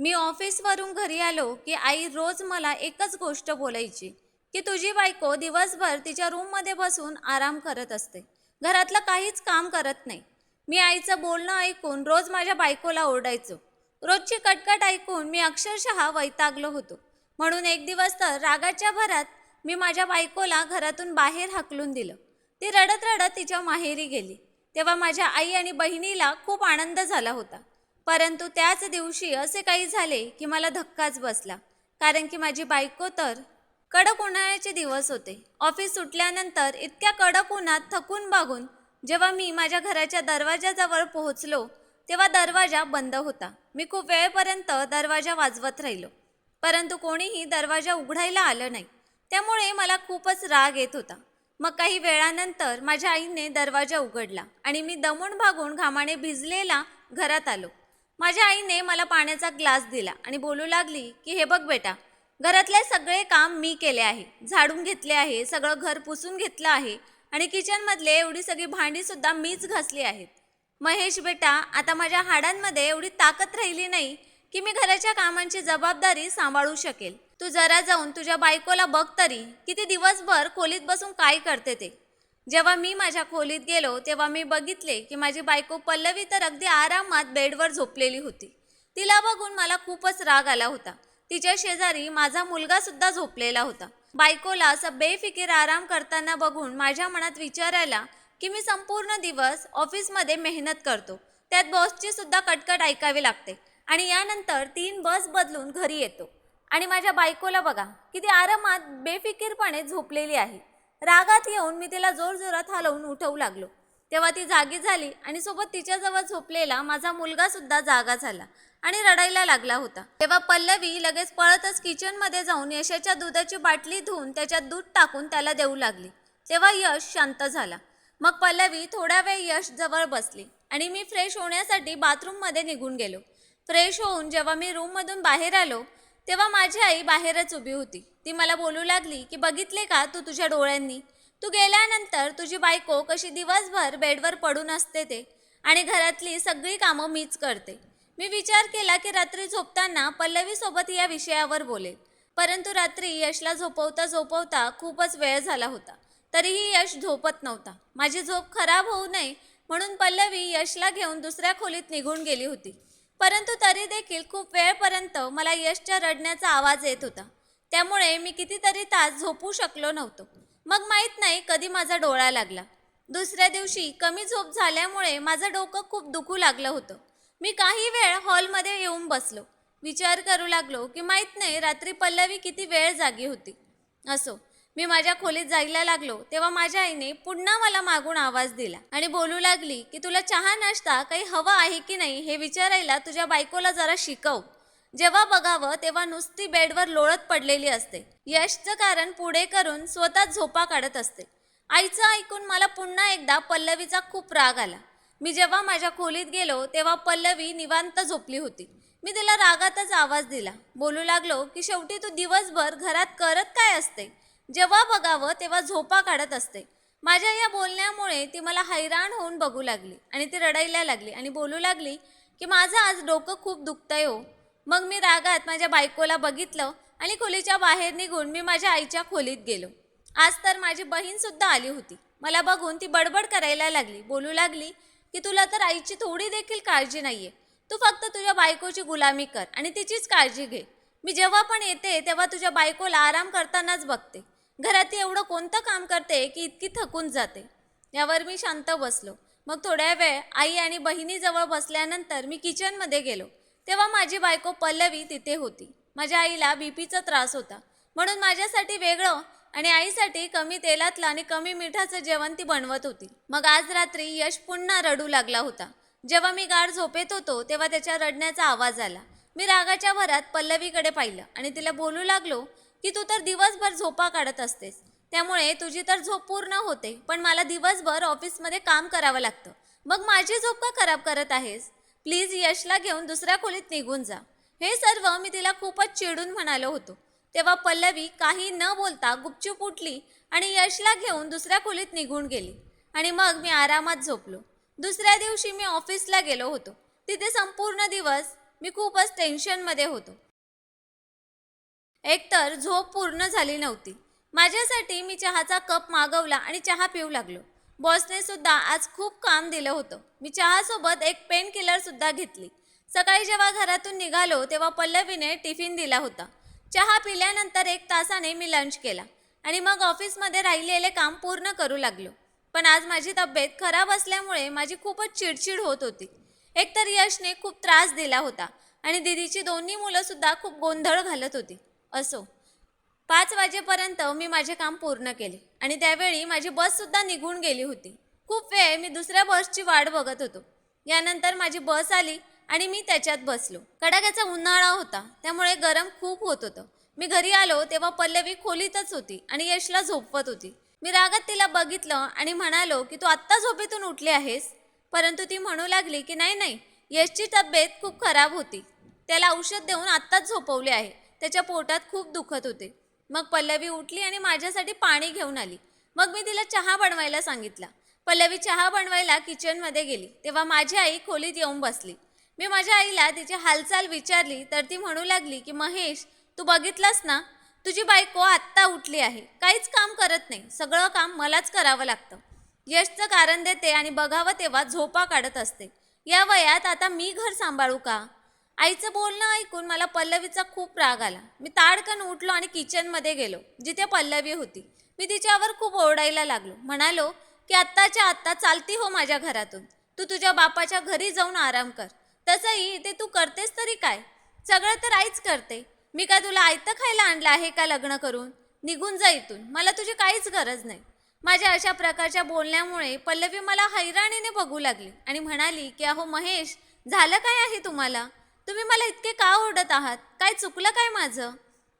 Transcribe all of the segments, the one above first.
मी ऑफिसवरून घरी आलो की आई रोज मला एकच गोष्ट बोलायची की तुझी बायको दिवसभर तिच्या रूममध्ये बसून आराम करत असते. घरातलं काहीच काम करत नाही. मी आईचं बोलणं ऐकून रोज माझ्या बायकोला ओरडायचो. रोजची कटकट ऐकून मी अक्षरशः वैतागलो होतो. म्हणून एक दिवस तर रागाच्या भरात मी माझ्या बायकोला घरातून बाहेर हाकलून दिलं. ती रडत रडत तिच्या माहेरी गेली. तेव्हा माझ्या आई आणि बहिणीला खूप आनंद झाला होता. परंतु त्याच दिवशी असे काही झाले की मला धक्काच बसला. कारण की माझी बायको तर कडक उन्हाळ्याचे दिवस होते. ऑफिस सुटल्यानंतर इतक्या कडक उन्हात थकून बागून जेव्हा मी माझ्या घराच्या दरवाजाजवळ पोहोचलो तेव्हा दरवाजा बंद होता. मी खूप वेळपर्यंत दरवाजा वाजवत राहिलो. परंतु कोणीही दरवाजा उघडायला आलं नाही. त्यामुळे मला खूपच राग येत होता. मग काही वेळानंतर माझ्या आईने दरवाजा उघडला आणि मी दमून भागून घामाने भिजलेला घरात आलो. माझ्या आईने मला पाण्याचा ग्लास दिला आणि बोलू लागली की हे बघ बेटा घरातले सगळे काम मी केले आहे. झाडून घेतले आहे सगळं घर पुसून घेतलं आहे आणि किचनमधले एवढी सगळी भांडीसुद्धा मीच घासली आहेत. महेश बेटा आता माझ्या हाडांमध्ये एवढी ताकद राहिली नाही की मी घराच्या कामांची जबाबदारी सांभाळू शकेल. तू जरा जाऊन तुझ्या बायकोला बघ तरी किती दिवसभर खोलीत बसून काय करते ते. जेव्हा मी माझ्या खोलीत गेलो तेव्हा मी बघितले की माझी बायको पल्लवी तर अगदी आरामात बेडवर झोपलेली होती. तिला बघून मला खूपच राग आला होता. तिच्या शेजारी माझा मुलगा सुद्धा झोपलेला होता. बायकोला असं बेफिकीर आराम करताना बघून माझ्या मनात विचार आला की मी संपूर्ण दिवस ऑफिसमध्ये मेहनत करतो. त्यात बॉसची सुद्धा कटकट ऐकावी लागते आणि यानंतर तीन बस बदलून घरी येतो. आणि माझ्या बायकोला बघा किती आरामात बेफिकीरपणे झोपलेली आहे. रागात येऊन मी तिला जोरजोरात हलवून उठवू लागलो. तेव्हा ती जागी झाली आणि सोबत तिच्याजवळ झोपलेला माझा मुलगा सुद्धा जागा झाला आणि रडायला लागला होता. तेव्हा पल्लवी लगेच पळतच किचनमध्ये जाऊन यशाच्या दुधाची बाटली धुवून त्याच्यात दूध टाकून त्याला देऊ लागली. तेव्हा यश शांत झाला. मग पल्लवी थोडा वेळ यश जवळ बसली आणि मी फ्रेश होण्यासाठी बाथरूममध्ये निघून गेलो. फ्रेश होऊन जेव्हा मी रूममधून बाहेर आलो तेव्हा माझी आई बाहेरच उभी होती. ती मला बोलू लागली की बघितले का तू तुझ्या डोळ्यांनी? तू गेल्यानंतर तुझी बायको कशी दिवसभर बेडवर पडून असते ते आणि घरातली सगळी कामं मीच करते. मी विचार केला की रात्री झोपताना पल्लवीसोबत या विषयावर बोलेल. परंतु रात्री यशला झोपवता झोपवता खूपच वेळ झाला होता. तरीही यश झोपत नव्हता. माझी झोप खराब होऊ नये म्हणून पल्लवी यशला घेऊन दुसऱ्या खोलीत निघून गेली होती. परंतु तरी देखील खूप वेळपर्यंत मला यशच्या रडण्याचा आवाज येत होता. त्यामुळे मी कितीतरी तास झोपू शकलो नव्हतो. मग माहीत नाही कधी माझा डोळा लागला. दुसऱ्या दिवशी कमी झोप झाल्यामुळे माझं डोकं खूप दुखू लागलं होतं. मी काही वेळ हॉलमध्ये येऊन बसलो. विचार करू लागलो की माहीत नाही रात्री पल्लवी किती वेळ जागी होती. असो. मी माझ्या खोलीत जायला लागलो तेव्हा माझ्या आईने पुन्हा मला मागून आवाज दिला आणि बोलू लागली की तुला चहा नाश्ता काही हवा आहे की नाही हे विचारायला तुझ्या बायकोला जरा शिकव. जेव्हा बघावं तेव्हा नुसती बेडवर लोळत पडलेली असते. यशचं कारण पुढे करून स्वतः झोपा काढत असते. आईचं ऐकून मला पुन्हा एकदा पल्लवीचा खूप राग आला. मी जेव्हा माझ्या खोलीत गेलो तेव्हा पल्लवी निवांत झोपली होती. मी तिला रागातच आवाज दिला. बोलू लागलो की शेवटी तू दिवसभर घरात करत काय असते? जेव्हा बघावं तेव्हा झोपा काढत असते. माझ्या या बोलण्यामुळे ती मला हैराण होऊन बघू लागली आणि ती रडायला लागली आणि बोलू लागली की माझं आज डोकं खूप दुखतंय हो. मग मी रागात माझ्या बायकोला बघितलं आणि खोलीच्या बाहेर निघून मी माझ्या आईच्या खोलीत गेलो. आज तर माझी बहीणसुद्धा आली होती. मला बघून ती बडबड करायला लागली बोलू लागली की तुला तर आईची थोडी देखील काळजी नाही आहे तू फक्त तुझ्या बायकोची गुलामी कर आणि तिचीच काळजी घे. मी जेव्हा पण येते तेव्हा तुझ्या बायकोला आराम करतानाच बघते. घरात एवढं कोणतं काम करते की इतकी थकून जाते? यावर मी शांत बसलो. मग थोड्या वेळ आई आणि बहिणीजवळ बसल्यानंतर मी किचनमध्ये गेलो. तेव्हा माझी बायको पल्लवी तिथे होती. माझ्या आईला बीपीचा त्रास होता. म्हणून माझ्यासाठी वेगळं आणि आईसाठी कमी तेलातलं आणि कमी मिठाचं जेवण ती बनवत होती. मग आज रात्री यश पुन्हा रडू लागला होता. जेव्हा मी गाढ झोपेत होतो तेव्हा त्याच्या रडण्याचा आवाज आला. मी रागाच्या भरात पल्लवीकडे पाहिलं आणि तिला बोलू लागलो की तू तर दिवसभर झोपा काढत असतेस. त्यामुळे तुझी तर झोप पूर्ण होते पण मला दिवसभर ऑफिसमध्ये काम करावं लागतं. मग माझी झोप का खराब करत आहेस? प्लीज यशला घेऊन दुसऱ्या खोलीत निघून जा. हे सर्व मी तिला खूपच चिडून म्हणालो होतो. तेव्हा पल्लवी काही न बोलता गुपचूप उठली आणि यशला घेऊन दुसऱ्या खोलीत निघून गेली. आणि मग मी आरामात झोपलो. दुसऱ्या दिवशी मी ऑफिसला गेलो होतो. तिथे संपूर्ण दिवस मी खूपच टेन्शनमध्ये होतो. एकतर झोप पूर्ण झाली नव्हती. माझ्यासाठी मी चहाचा कप मागवला आणि चहा पिऊ लागलो. बॉसने सुद्धा आज खूप काम दिलं होतं. मी चहासोबत एक पेन किलर सुद्धा घेतली. सकाळी जेव्हा घरातून निघालो तेव्हा पल्लवीने टिफिन दिला होता. चहा पिल्यानंतर एक तासाने मी लंच केला आणि मग ऑफिसमध्ये राहिलेले काम पूर्ण करू लागलो. पण आज माझी तब्येत खराब असल्यामुळे माझी खूपच चिडचिड होत होती. एकतर यशने खूप त्रास दिला होता आणि दिदीची दोन्ही मुलंसुद्धा खूप गोंधळ घालत होती. असो. पाच वाजेपर्यंत मी माझे काम पूर्ण केले आणि त्यावेळी माझी बससुद्धा निघून गेली होती. खूप वेळ मी दुसऱ्या बसची वाट बघत होतो. यानंतर माझी बस आली आणि मी त्याच्यात बसलो. कडाक्याचा उन्हाळा होता त्यामुळे गरम खूप होत होतं. मी घरी आलो तेव्हा पल्लवी खोलीतच होती आणि यशला झोपवत होती. मी रागात तिला बघितलं आणि म्हणालो की तू आत्ता झोपेतून उठली आहेस? परंतु ती म्हणू लागली की नाही नाही यशची तब्येत खूप खराब होती. त्याला औषध देऊन आत्ताच झोपवले आहे. त्याच्या पोटात खूप दुखत होते. मग पल्लवी उठली आणि माझ्यासाठी पाणी घेऊन आली. मग मी तिला चहा बनवायला सांगितला. पल्लवी चहा बनवायला किचनमध्ये गेली. तेव्हा माझी आई खोलीत येऊन बसली. मी माझ्या आईला तिची हालचाल विचारली तर ती म्हणू लागली की महेश तू बघितलंस ना? तुझी बायको आत्ता उठली आहे. काहीच काम करत नाही. सगळं काम मलाच करावं लागतं. यशचं कारण देते आणि बघावं तेव्हा झोपा काढत असते. या वयात आता मी घर सांभाळू का? आईचं बोलणं ऐकून मला पल्लवीचा खूप राग आला. मी ताडकन उठलो आणि किचनमध्ये गेलो जिथे पल्लवी होती. मी तिच्यावर खूप ओरडायला लागलो. म्हणालो की आत्ताच्या आत्ता चालती हो माझ्या घरातून. तू तुझ्या बापाच्या घरी जाऊन आराम कर. तसंही ते तू करतेस तरी काय? सगळं तर आईच करते. मी काय तुला आयतं खायला आणलं आहे का लग्न करून? निघून जा इथून. मला तुझी काहीच गरज नाही. माझ्या अशा प्रकारच्या बोलण्यामुळे पल्लवी मला हैराणीने बघू लागली आणि म्हणाली की अहो महेश झालं काय आहे तुम्हाला? तुम्ही मला इतके का ओरडत आहात? काय चुकलं काय माझं?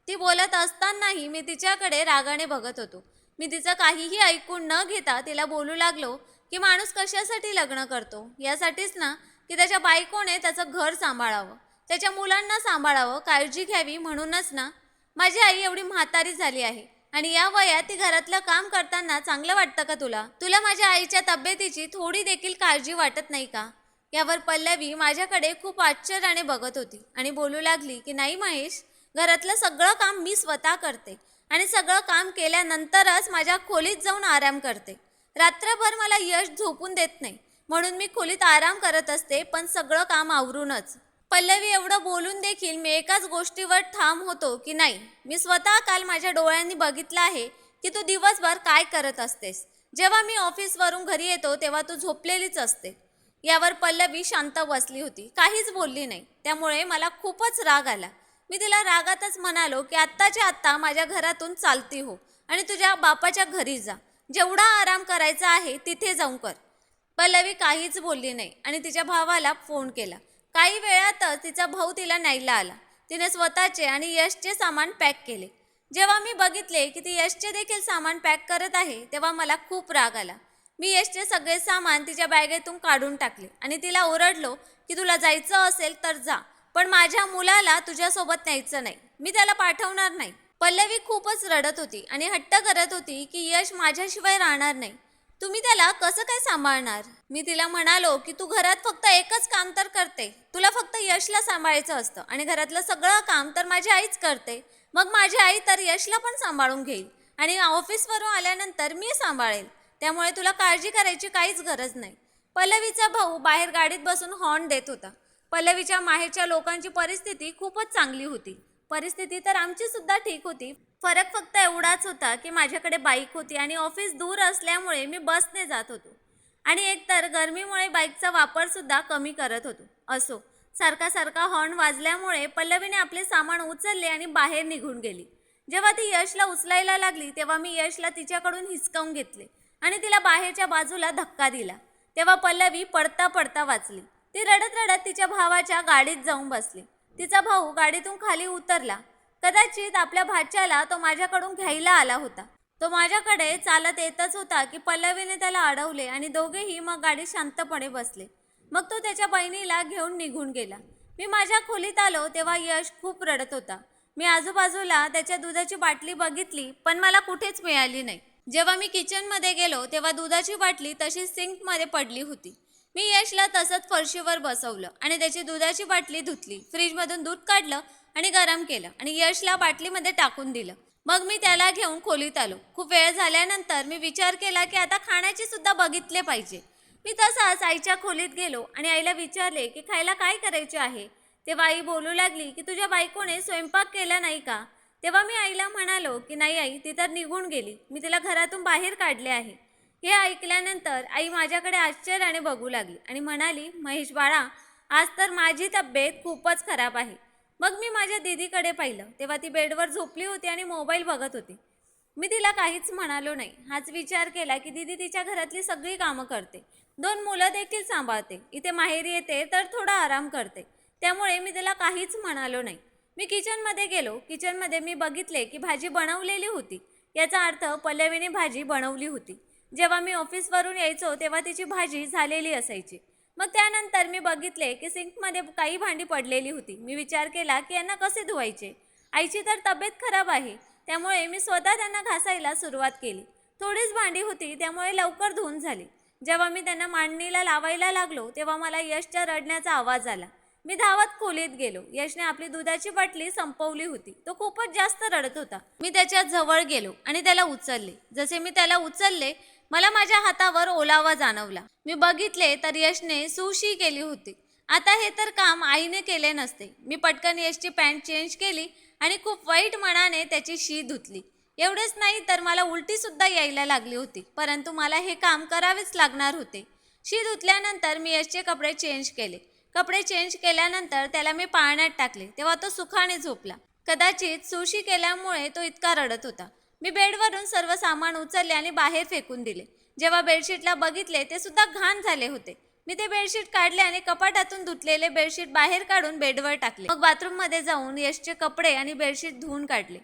ती बोलत असतानाही मी तिच्याकडे रागाने बघत होतो. मी तिचं काहीही ऐकून न घेता तिला बोलू लागलो की माणूस कशासाठी लग्न करतो? यासाठीच ना की त्याच्या बायकोने त्याचं घर सांभाळावं त्याच्या मुलांना सांभाळावं काळजी घ्यावी म्हणूनच ना. माझी आई एवढी म्हातारी झाली आहे आणि या वयात ती घरातलं काम करताना चांगलं वाटतं का तुला? तुला माझ्या आईच्या तब्येतीची थोडी देखील काळजी वाटत नाही का? यावर पल्लवी माझ्याकडे खूप आश्चर्याने बघत होती आणि बोलू लागली की नाही महेश घरातलं सगळं काम मी स्वतः करते आणि सगळं काम केल्यानंतरच माझ्या खोलीत जाऊन आराम करते. रात्रभर मला यश झोपून देत नाही म्हणून मी खोलीत आराम करत असते पण सगळं काम आवरूनच. पल्लवी एवढं बोलून देखील मी एकाच गोष्टीवर ठाम होतो की नाही मी स्वतः काल माझ्या डोळ्यांनी बघितलं आहे की तू दिवसभर काय करत असतेस. जेव्हा मी ऑफिसवरून घरी येतो तेव्हा तू झोपलेलीच असते. यावर पल्लवी शांत बसली होती. काहीच बोलली नाही. त्यामुळे मला खूपच राग आला. मी तिला रागातच म्हणालो की आत्ताच्या आत्ता माझ्या घरातून चालती हो आणि तुझ्या बापाच्या घरी जा. जेवढा आराम करायचा आहे तिथे जाऊन कर. पल्लवी काहीच बोलली नाही आणि तिच्या भावाला फोन केला. काही वेळातच तिचा भाऊ तिला न्यायला आला. तिने स्वतःचे आणि यशचे सामान पॅक केले. जेव्हा मी बघितले की ती यशचे देखील सामान पॅक करत आहे तेव्हा मला खूप राग आला. मी यशचे सगळे सामान तिच्या बॅगेतून काढून टाकले आणि तिला ओरडलो की तुला जायचं असेल तर जा पण माझ्या मुलाला तुझ्यासोबत न्यायचं नाही. मी त्याला पाठवणार नाही. पल्लवी खूपच रडत होती आणि हट्ट करत होती की यश माझ्याशिवाय राहणार नाही. तुम्ही त्याला कसं काय सांभाळणार? मी तिला म्हणालो की तू घरात फक्त एकच काम तर करते. तुला फक्त यशला सांभाळायचं असतं आणि घरातलं सगळं काम तर माझी आईच करते. मग माझी आई तर यशला पण सांभाळून घेईल आणि ऑफिसवरून आल्यानंतर मी सांभाळेल. त्यामुळे तुला काळजी करायची काहीच गरज नाही. पल्लवीचा भाऊ बाहेर गाडीत बसून हॉर्न देत होता. पल्लवीच्या माहेरच्या लोकांची परिस्थिती खूपच चांगली होती. परिस्थिती तर आमची सुद्धा ठीक होती. फरक फक्त एवढाच होता की माझ्याकडे बाईक होती आणि ऑफिस दूर असल्यामुळे मी बसने जात होतो. आणि एकतर गरमीमुळे बाईकचा वापर सुद्धा कमी करत होतो. असो सारखा सारखा हॉर्न वाजल्यामुळे पल्लवीने आपले सामान उचलले आणि बाहेर निघून गेली. जेव्हा ती यशला उचलायला लागली तेव्हा मी यशला तिच्याकडून हिसकावून घेतले. आणि तिला बाहेरच्या बाजूला धक्का दिला. तेव्हा पल्लवी पडता पडता वाचली. ती रडत रडत तिच्या भावाच्या गाडीत जाऊन बसली. तिचा भाऊ गाडीतून खाली उतरला. कदाचित आपल्या भाच्याला तो माझ्याकडून घ्यायला आला होता. तो माझ्याकडे चालत येतच होता की पल्लवीने त्याला अडवले आणि दोघेही मग गाडी शांतपणे बसले. मग तो त्याच्या बहिणीला घेऊन निघून गेला. मी माझ्या खोलीत आलो तेव्हा यश खूप रडत होता. मी आजूबाजूला त्याच्या दुधाची बाटली बघितली पण मला कुठेच मिळाली नाही. जेव्हा मी किचनमध्ये गेलो तेव्हा दुधाची बाटली तशी सिंकमध्ये पडली होती. मी यशला तसंच फरशीवर बसवलं आणि त्याची दुधाची बाटली धुतली. फ्रीजमधून दूध काढलं आणि गरम केलं आणि यशला बाटलीमध्ये टाकून दिलं. मग मी त्याला घेऊन खोलीत आलो. खूप वेळ झाल्यानंतर मी विचार केला की आता खाण्याची सुद्धा बघितले पाहिजे. मी तसाच आईच्या खोलीत गेलो आणि आईला विचारले की खायला काय करायचे आहे? तेव्हा आई बोलू लागली की तुझ्या बायकोने स्वयंपाक केला नाही का? तेव्हा मी आईला म्हणालो की नाही आई ती तर निघून गेली. मी तिला घरातून बाहेर काढले आहे. हे ऐकल्यानंतर आई माझ्याकडे आश्चर्याने बघू लागली आणि म्हणाली महेश बाळा आज तर माझी तब्येत खूपच खराब आहे. मग मी माझ्या दीदीकडे पाहिलं. तेव्हा ती बेडवर झोपली होती आणि मोबाईल बघत होती. मी तिला काहीच म्हणालो नाही. हाच विचार केला की दीदी तिच्या घरातली सगळी कामं करते. दोन मुलं देखील सांभाळते. इथे माहेरी येते तर थोडा आराम करते. त्यामुळे मी तिला काहीच म्हणालो नाही. मी किचनमध्ये गेलो. किचनमध्ये मी बघितले की भाजी बनवलेली होती. याचा अर्थ पल्लवीने भाजी बनवली होती. जेव्हा मी ऑफिसवरून यायचो तेव्हा तिची भाजी झालेली असायची. मग त्यानंतर मी बघितले की सिंकमध्ये काही भांडी पडलेली होती. मी विचार केला की यांना कसे धुवायचे? आईची तर तब्येत खराब आहे. त्यामुळे मी स्वतः त्यांना घासायला सुरुवात केली. थोडीच भांडी होती त्यामुळे लवकर धुवून झाली. जेव्हा मी त्यांना मांडणीला लावायला लागलो तेव्हा मला यशच्या रडण्याचा आवाज आला. मी धावत खोलीत गेलो. यशने आपली दुधाची बाटली संपवली होती. तो खूपच जास्त रडत होता. मी त्याच्याजवळ गेलो आणि त्याला उचलले. जसे मी त्याला उचलले मला माझ्या हातावर ओलावा जाणवला. मी बघितले तर यशने सुशी केली होती. आता हे तर काम आईने केले नसते. मी पटकन यशची पॅन्ट चेंज केली आणि खूप वाईट मनाने त्याची शी धुतली. एवढेच नाही तर मला उलटी सुद्धा यायला लागली होती. परंतु मला हे काम करावेच लागणार होते. शी धुतल्यानंतर मी यशचे कपडे चेंज केले. कपडे चेंज केल्यानंतर त्याला मी पाळण्यात टाकले. तेव्हा तो सुखाने झोपला. कदाचित सुशी केल्यामुळे तो इतका रडत होता. मी बेडवरून सर्व सामान उचलले आणि बाहेर फेकून दिले. जेव्हा बेडशीटला बघितले ते सुद्धा घाण झाले होते. मी ते बेडशीट काढले आणि कपाटातून धुतलेले बेडशीट बाहेर काढून बेडवर टाकले. मग बाथरूममध्ये जाऊन यशचे कपडे आणि बेडशीट धुवून काढले.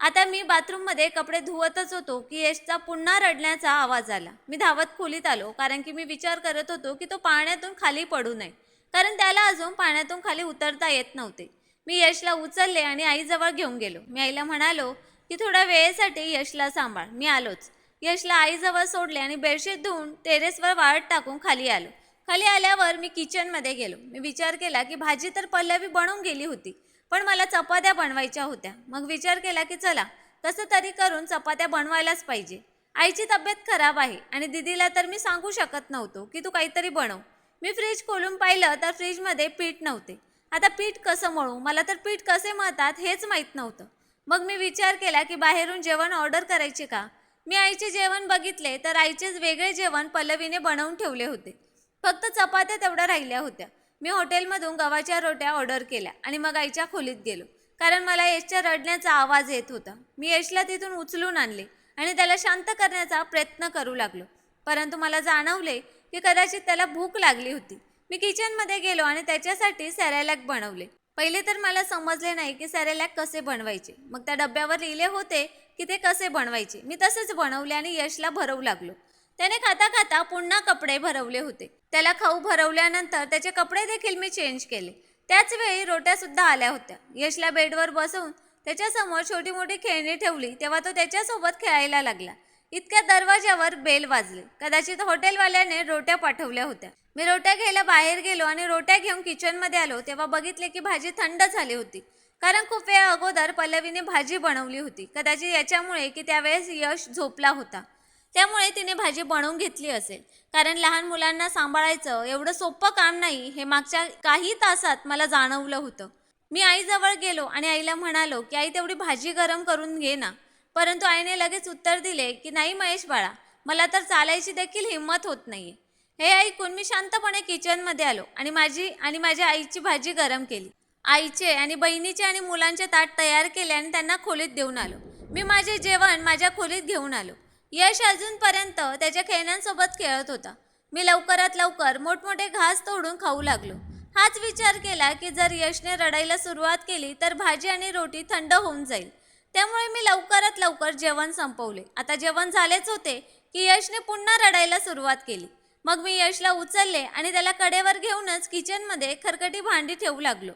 आता मी बाथरूममध्ये कपडे धुवतच होतो की यशचा पुन्हा रडण्याचा आवाज आला. मी धावत खोलीत आलो कारण की मी विचार करत होतो की तो पाण्यातून खाली पडू नये. कारण त्याला अजून पाण्यातून खाली उतरता येत नव्हते. मी यशला उचलले आणि आईजवळ घेऊन गेलो. मी आईला म्हणालो की थोड्या वेळेसाठी यशला सांभाळ. मी आलोच. यशला आईजवळ सोडले आणि बेडशीट धुवून टेरेसवर वाळत टाकून खाली आलो. खाली आल्यावर मी किचनमध्ये गेलो. मी विचार केला की भाजी तर पल्लवी बनवून गेली होती पण मला चपात्या बनवायच्या होत्या. मग विचार केला की चला कसं तरी करून चपात्या बनवायलाच पाहिजे. आईची तब्येत खराब आहे आणि दिदीला तर मी सांगू शकत नव्हतो की तू काहीतरी बनव. मी फ्रीज खोलून पाहिलं तर फ्रीजमध्ये पीठ नव्हते. आता पीठ कसं मळू? मला तर पीठ कसे मळतात हेच माहीत नव्हतं. मग मी विचार केला की बाहेरून जेवण ऑर्डर करायचे का? मी आईचे जेवण बघितले तर आईचेच वेगळे जेवण पल्लवीने बनवून ठेवले होते. फक्त चपात्या तेवढ्या राहिल्या होत्या. मी हॉटेलमधून गव्हाच्या रोट्या ऑर्डर केल्या आणि मग आईच्या खोलीत गेलो. कारण मला यशच्या रडण्याचा आवाज येत होता. मी यशला तिथून उचलून आणले आणि त्याला शांत करण्याचा प्रयत्न करू लागलो. परंतु मला जाणवले की कदाचित त्याला भूक लागली होती. मी किचनमध्ये गेलो आणि त्याच्यासाठी सॅरेलॅक बनवले. पहिले तर मला समजले नाही की सॅरेलॅक कसे बनवायचे. मग त्या डब्यावर लिहिले होते की ते कसे बनवायचे. मी तसेच बनवले आणि यशला भरवू लागलो. त्याने खाता खाता पुन्हा कपडे भरवले होते. त्याला खाऊ भरवल्यानंतर त्याचे कपडे देखील मी चेंज केले. त्याच वेळी आल्या होत्या. यशला बेडवर बसवून त्याच्यासमोर छोटी मोठी खेळणी ठेवली तेव्हा तो त्याच्यासोबत खेळायला लागला. इतक्या दरवाज्यावर बेल वाजले. कदाचित हॉटेलवाल्याने रोट्या पाठवल्या होत्या. मी रोट्या घ्यायला बाहेर गेलो आणि रोट्या घेऊन किचनमध्ये आलो तेव्हा बघितले की भाजी थंड झाली होती. कारण खूप वेळ अगोदर पल्लवीने भाजी बनवली होती. कदाचित याच्यामुळे की त्यावेळेस यश झोपला होता. त्यामुळे तिने भाजी बनवून घेतली असेल. कारण लहान मुलांना सांभाळायचं एवढं सोपं काम नाही हे मागच्या काही तासात मला जाणवलं होतं. मी आईजवळ गेलो आणि आईला म्हणालो की आई तेवढी भाजी गरम करून घे ना. परंतु आईने लगेच उत्तर दिले की नाही महेश बाळा मला तर चालायची देखील हिंमत होत नाही हे ऐकून मी शांतपणे किचनमध्ये आलो आणि माझी आणि माझ्या आईची भाजी गरम केली. आईचे आणि बहिणीचे आणि मुलांचे ताट तयार केले आणि त्यांना खोलीत देऊन आलो. मी माझे जेवण माझ्या खोलीत घेऊन आलो. यश अजूनपर्यंत त्याच्या खेळण्यांसोबत खेळत होता. मी लवकरात लवकर मोठमोठे घास तोडून खाऊ लागलो. हाच विचार केला की जर यशने रडायला सुरुवात केली तर भाजी आणि रोटी थंड होऊन जाईल. त्यामुळे मी लवकरात लवकर जेवण संपवले. आता जेवण झालेच होते की यशने पुन्हा रडायला सुरुवात केली. मग मी यशला उचलले आणि त्याला कडेवर घेऊनच किचनमध्ये खरकटी भांडी ठेवू लागलो.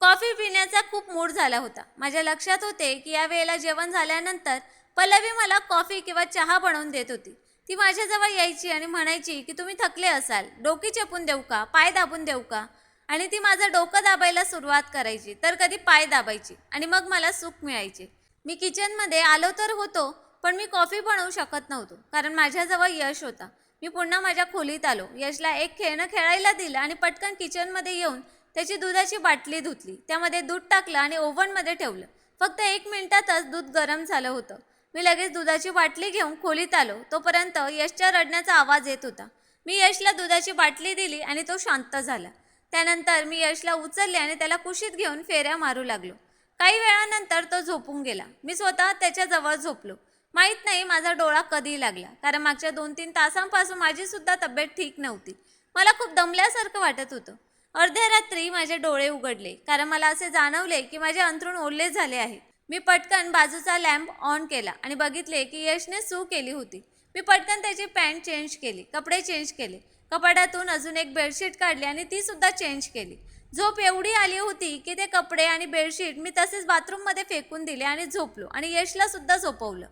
कॉफी पिण्याचा खूप मूड झाला होता. माझ्या लक्षात होते की या वेळेला जेवण झाल्यानंतर पल्लवी मला कॉफी किंवा चहा बनवून देत होती. ती माझ्याजवळ यायची आणि म्हणायची की तुम्ही थकले असाल. डोकी चेपून देऊ का? पाय दाबून देऊ का? आणि ती माझं डोकं दाबायला सुरुवात करायची तर कधी पाय दाबायची आणि मग मला सुख मिळायचे. मी किचनमध्ये आलो तर होतो पण मी कॉफी बनवू शकत नव्हतो कारण माझ्याजवळ यश होता. मी पुन्हा माझ्या खोलीत आलो. यशला एक खेळणं खेळायला दिलं आणि पटकन किचनमध्ये येऊन त्याची दुधाची बाटली धुतली. त्यामध्ये दूध टाकलं आणि ओव्हनमध्ये ठेवलं. फक्त एक मिनिटातच दूध गरम झालं होतं. मी लगेच दुधाची बाटली घेऊन खोलीत आलो. तोपर्यंत यशच्या रडण्याचा आवाज येत होता. मी यशला दुधाची बाटली दिली आणि तो शांत झाला. त्यानंतर मी यशला उचलले आणि त्याला कुशीत घेऊन फेऱ्या मारू लागलो. काही वेळानंतर तो झोपून गेला. मी स्वतः त्याच्याजवळ झोपलो. माहीत नाही माझा डोळा कधी लागला कारण मागच्या दोन तीन तासांपासून माझी सुद्धा तब्येत ठीक नव्हती. मला खूप दमल्यासारखं वाटत होतं. अर्ध्या रात्री माझे डोळे उघडले कारण मला असे जाणवले की माझे अंथरूण ओले झाले आहे. मी पटकन बाजूचा लॅम्प ऑन केला आणि बघितले की यशने सू केली होती. मी पटकन त्याची पॅन्ट चेंज केली कपडे चेंज केले. कपाटातून अजून एक बेडशीट काढली आणि ती सुद्धा चेंज केली. झोप एवढी आली होती की ते कपडे आणि बेडशीट मी तसेच बाथरूममध्ये फेकून दिले आणि झोपलो आणि यशला सुद्धा झोपवलं.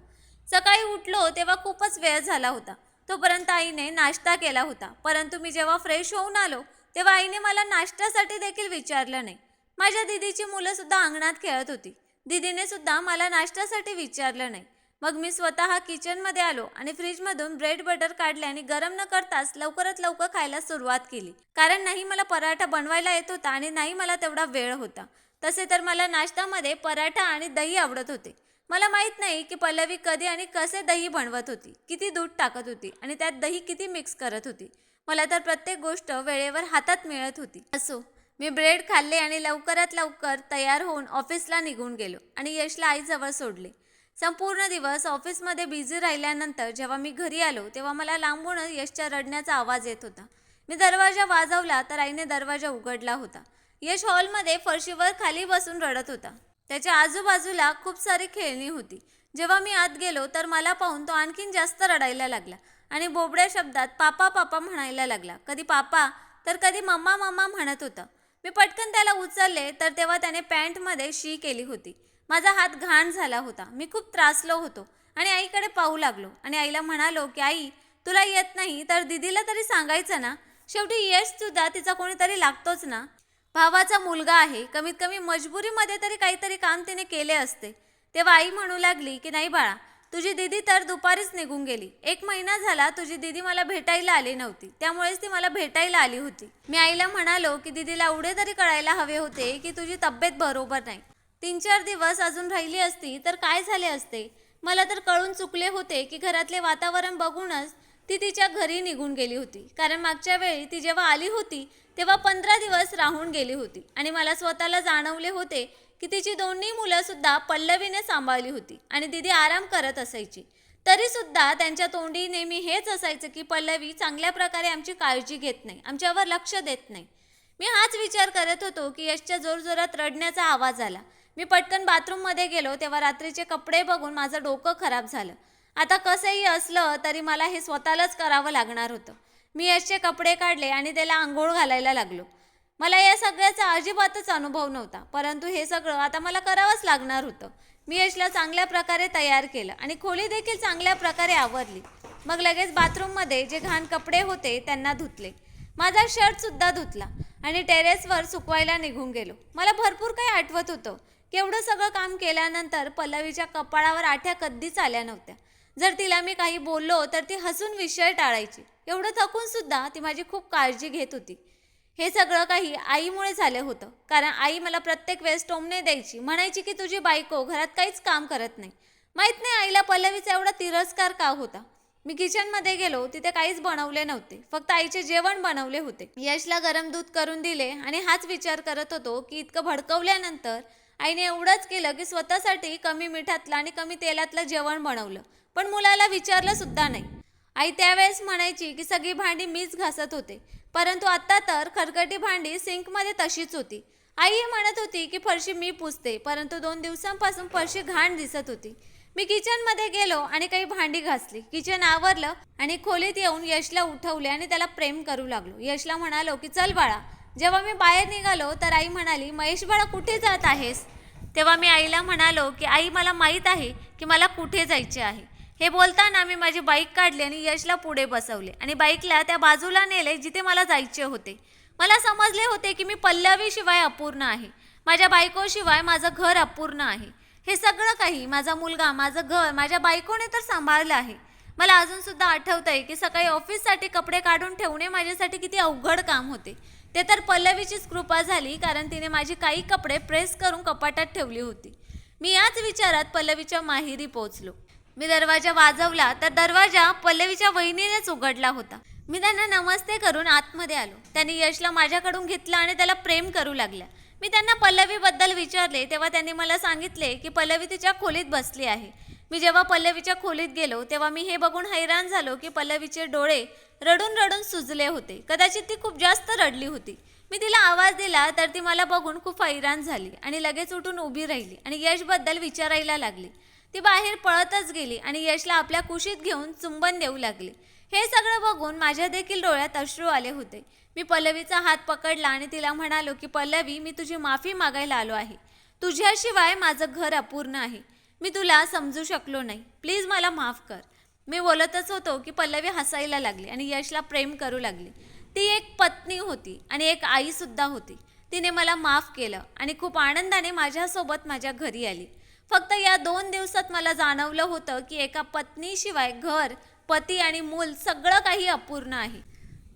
सकाळी उठलो तेव्हा खूपच वेळ झाला होता. तोपर्यंत आईने नाश्ता केला होता. परंतु मी जेव्हा फ्रेश होऊन आलो तेव्हा आईने मला नाश्त्यासाठी देखील विचारलं नाही. माझ्या दिदीची मुलंसुद्धा अंगणात खेळत होती. दिदीने सुद्धा मला नाश्त्यासाठी विचारलं नाही. मग मी स्वतः किचनमध्ये आलो आणि फ्रीजमधून ब्रेड बटर काढले आणि गरम न करताच लवकरात लवकर खायला सुरुवात केली. कारण नाही मला पराठा बनवायला येत होता आणि नाही मला तेवढा वेळ होता. तसे तर मला नाश्त्यामध्ये पराठा आणि दही आवडत होते. मला माहीत नाही की पल्लवी कधी आणि कसे दही बनवत होती किती दूध टाकत होती आणि त्यात दही किती मिक्स करत होती. मला तर प्रत्येक गोष्ट वेळेवर हातात मिळत होती. असो मी ब्रेड खाल्ले आणि लवकरात लवकर तयार होऊन ऑफिसला निघून गेलो आणि यशला आईजवळ सोडले. संपूर्ण दिवस ऑफिसमध्ये बिझी राहिल्यानंतर जेव्हा मी घरी आलो तेव्हा मला लांबूनच यशच्या रडण्याचा आवाज येत होता. मी दरवाजा वाजवला तर आईने दरवाजा उघडला होता. यश हॉलमध्ये फरशीवर खाली बसून रडत होता. त्याच्या आजूबाजूला खूप सारी खेळणी होती. जेव्हा मी आत गेलो तर मला पाहून तो आणखीन जास्त रडायला लागला आणि बोबड्या शब्दात पापा पापा म्हणायला लागला. कधी पापा? तर कधी मम्मा मम्मा म्हणत होता. मी पटकन त्याला उचलले तर तेव्हा त्याने पॅन्टमध्ये शी केली होती. माझा हात घाण झाला होता. मी खूप त्रासलो होतो आणि आईकडे पाहू लागलो. आणि आईला म्हणालो की आई तुला येत नाही तर दिदीला तरी सांगायचं ना. शेवटी यश सुद्धा तिचा कोणीतरी लागतोच ना. भावाचा मुलगा आहे. कमीत कमी मजबुरीमध्ये तरी काहीतरी काम तिने केले असते. तेव्हा आई म्हणू लागली की नाही बाळा तुझी दिदी तर दुपारीच निघून गेली. एक महिना झाला तुझी दिदी मला भेटायला आली नव्हती. त्यामुळेच ती मला भेटायला आली होती. मी आईला म्हणालो की दिदीला एवढे तरी कळायला हवे होते की तुझी तब्येत बरोबर नाही. तीन चार दिवस अजून राहिली असती तर काय झाले असते? मला तर कळून चुकले होते की घरातले वातावरण बघूनच ती तिच्या घरी निघून गेली होती. कारण मागच्या वेळी ती जेव्हा आली होती तेव्हा पंधरा दिवस राहून गेली होती. आणि मला स्वतःला जाणवले होते की तिची दोन्ही मुलं सुद्धा पल्लवीने सांभाळली होती आणि दिदी आराम करत असायची. तरीसुद्धा त्यांच्या तोंडी नेहमी हेच असायचं की पल्लवी चांगल्या प्रकारे आमची काळजी घेत नाही आमच्यावर लक्ष देत नाही. मी हाच विचार करत होतो की यशच्या जोरजोरात रडण्याचा आवाज आला. मी पटकन बाथरूममध्ये गेलो तेव्हा रात्रीचे कपडे बघून माझं डोकं खराब झालं. आता कसंही असलं तरी मला हे स्वतःलाच करावं लागणार होतं. मी यशचे कपडे काढले आणि त्याला आंघोळ घालायला लागलो. मला या सगळ्याचा अजिबातच अनुभव नव्हता परंतु हे सगळं आता मला करावंच लागणार होतं. मी यशला चांगल्या प्रकारे तयार केलं आणि खोली देखील चांगल्या प्रकारे आवरली. मग लगेच बाथरूममध्ये जे घाण कपडे होते त्यांना धुतले. माझा शर्टसुद्धा धुतला आणि टेरेसवर सुकवायला निघून गेलो. मला भरपूर काही आठवत होतं. केवढं सगळं काम केल्यानंतर पल्लवीच्या कपाळावर आठ्या कधीच आल्या नव्हत्या. जर तिला मी काही बोललो तर ती हसून विषय टाळायची. एवढं थकून सुद्धा ती माझी खूप काळजी घेत होती. हे सगळं काही आईमुळे झालं होतं. कारण आई मला प्रत्येक वेळेस टोमणे द्यायची. म्हणायची की तुझी बायको घरात काहीच काम करत नाही. माहीत नाही आईला पल्लवीचा एवढा तिरस्कार का होता. मी किचनमध्ये गेलो. तिथे काहीच बनवले नव्हते. फक्त आईचे जेवण बनवले होते. यशला गरम दूध करून दिले आणि हाच विचार करत होतो की इतकं भडकवल्यानंतर आईने एवढंच केलं की स्वतःसाठी कमी मिठातलं आणि कमी तेलातलं जेवण बनवलं. पण मुलाला विचारलं सुद्धा नाही. आई त्यावेळेस म्हणायची की सगळी भांडी मीच घासत होते. परंतु आत्ता तर खरकटी भांडी सिंकमध्ये तशीच होती. आई हे म्हणत होती की फरशी मी पुसते परंतु दोन दिवसांपासून फरशी घाण दिसत होती. मी किचनमध्ये गेलो आणि काही भांडी घासली. किचन आवरलं आणि खोलीत येऊन यशला उठवले आणि त्याला प्रेम करू लागलो. यशला म्हणालो की चल बाळा जेव्हा मी बाहेर निघालो तर आई म्हणाली महेश बाळा कुठे जात आहेस? तेव्हा मी आईला म्हणालो की आई मला माहीत आहे की मला कुठे जायचे आहे. हे बोलताना मी माझी बाईक काढली आणि यशला पुढे बसवले आणि बाईकला त्या बाजूला नेले जिथे मला जायचे होते. मला समजले होते की मी पल्लवीशिवाय अपूर्ण आहे. माझ्या बायकोशिवाय माझं घर अपूर्ण आहे. हे सगळं काही माझा मुलगा माझं घर माझ्या बायकोने तर सांभाळलं आहे. मला अजूनसुद्धा आठवत आहे की सकाळी ऑफिससाठी कपडे काढून ठेवणे माझ्यासाठी किती अवघड काम होते. ते तर पल्लवीचीच कृपा झाली कारण तिने माझी काही कपडे प्रेस करून कपाटात ठेवली होती. मी याच विचारात पल्लवीच्या माहेरी पोहोचलो. मी दरवाजा वाजवला तर दरवाजा पल्लवीच्या वहिनीनेच उघडला होता. मी त्यांना नमस्ते करून आतमध्ये आलो. त्यांनी यशला माझ्याकडून घेतलं आणि त्याला प्रेम करू लागल्या. मी त्यांना पल्लवीबद्दल विचारले तेव्हा त्यांनी मला सांगितले की पल्लवी तिच्या खोलीत बसली आहे. मी जेव्हा पल्लवीच्या खोलीत गेलो तेव्हा मी हे बघून हैराण झालो की पल्लवीचे डोळे रडून रडून सुजले होते. कदाचित ती खूप जास्त रडली होती. मी तिला आवाज दिला तर ती मला बघून खूप हैराण झाली आणि लगेच उठून उभी राहिली आणि यशबद्दल विचारायला लागली. ती बाहेर पळतच गेली आणि यशला आपल्या कुशीत घेऊन चुंबन देऊ लागली. हे सगळं बघून माझ्या देखील डोळ्यात अश्रू आले होते. मी पल्लवीचा हात पकडला आणि तिला म्हणालो की पल्लवी मी तुझी माफी मागायला आलो आहे. तुझ्याशिवाय माझं घर अपूर्ण आहे. मी तुला समजू शकलो नाही. प्लीज मला माफ कर. मी बोलतच होतो की पल्लवी हसायला लागली आणि यशला प्रेम करू लागली. ती एक पत्नी होती आणि एक आईसुद्धा होती. तिने मला माफ केलं आणि खूप आनंदाने माझ्यासोबत माझ्या घरी आली. फक्त या दोन दिवसात मला जाणवलं होतं की एका पत्नीशिवाय घर पती आणि मूल सगळं काही अपूर्ण आहे.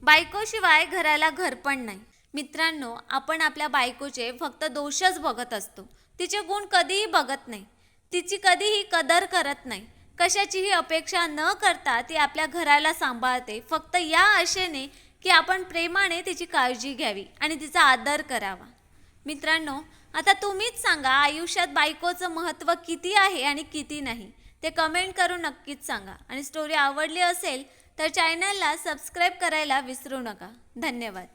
बायकोशिवाय घराला घर पण नाही. मित्रांनो आपण आपल्या बायकोचे फक्त दोषच बघत असतो. तिचे गुण कधीही बघत नाही. तिची कधीही कदर करत नाही. कशाचीही अपेक्षा न करता ती आपल्या घराला सांभाळते. फक्त या आशेने की आपण प्रेमाने तिची काळजी घ्यावी आणि तिचा आदर करावा. मित्रांनो आता तुम्हीच सांगा आयुष्यात बायकोचं महत्त्व किती आहे आणि किती नाही? ते कमेंट करून नक्कीच सांगा. आणि स्टोरी आवडली असेल तर चॅनलला सबस्क्राईब करायला विसरू नका. धन्यवाद.